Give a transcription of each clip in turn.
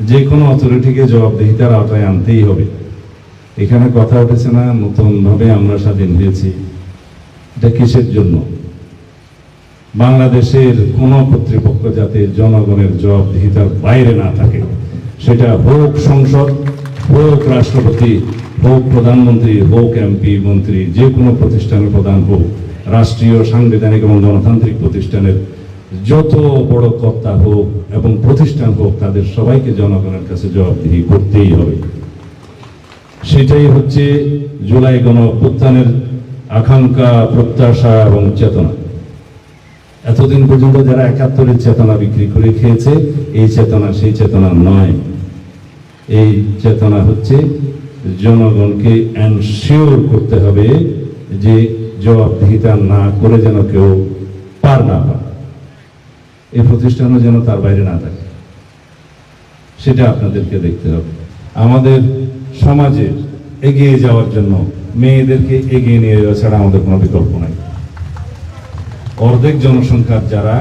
যে কোনো অথরিটিকে জবাবদিহিতার আওতায় আনতেই হবে। এখানে কথা উঠেছে না, নতুনভাবে আমরা স্বাধীন হয়েছি। এটা কিসের জন্য? বাংলাদেশের কোন কর্তৃপক্ষ যাতে জনগণের জবাবদিহিতার বাইরে না থাকে, সেটা হোক সংসদ, হোক রাষ্ট্রপতি, হোক প্রধানমন্ত্রী, হোক এমপি মন্ত্রী যে কোনো প্রতিষ্ঠানের প্রধান হোক, রাষ্ট্রীয় সাংবিধানিক এবং গণতান্ত্রিক প্রতিষ্ঠানের যত বড় কর্তা হোক এবং প্রতিষ্ঠান হোক, তাদের সবাইকে জনগণের কাছে জবাবদিহি করতেই হবে। সেটাই হচ্ছে জুলাই গণ অভ্যুত্থানের আকাঙ্ক্ষা, প্রত্যাশা এবং চেতনা। এতদিন পর্যন্ত যারা একাত্তরের চেতনা বিক্রি করে খেয়েছে, এই চেতনা সেই চেতনা নয়। এই চেতনা হচ্ছে জনগণকে এনশিওর করতে হবে যে জবাবদিহিতা না করে যেন কেউ পার না পায় এই প্রতিষ্ঠানও যেন তার বাইরে না থাকে। সেটা আপনাদেরকে দেখতে হবে। আমাদের সমাজে এগিয়ে যাওয়ার জন্য মেয়েদেরকে এগিয়ে নিয়ে যাওয়া ছাড়া আমাদের কোনো বিকল্প নাই। অর্ধেক জনসংখ্যার যারা,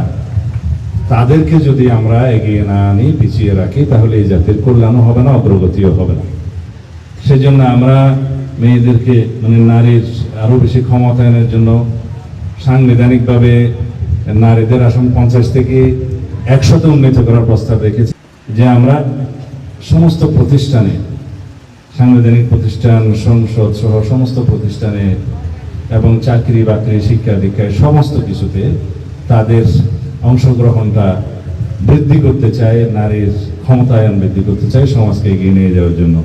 তাদেরকে যদি আমরা এগিয়ে না আনি, পিছিয়ে রাখি, তাহলে এই জাতির কল্যাণও হবে না, অগ্রগতিও হবে না। সেজন্য আমরা মেয়েদেরকে মানে নারীর আরও বেশি ক্ষমতায়নের জন্য সাংবিধানিকভাবে নারীদের আসন পঞ্চাশ থেকে একশোতে উন্নীত করার প্রস্তাব রেখেছি। যে আমরা সমস্ত প্রতিষ্ঠানে, সাংবিধানিক প্রতিষ্ঠান, সংসদ সহ সমস্ত প্রতিষ্ঠানে এবং চাকরি, বাকরি, শিক্ষা দীক্ষায় সমস্ত কিছুতে তাদের অংশগ্রহণটা বৃদ্ধি করতে চাই, নারীর ক্ষমতায়ন বৃদ্ধি করতে চাই, সমাজকে এগিয়ে নিয়ে যাওয়ার জন্য।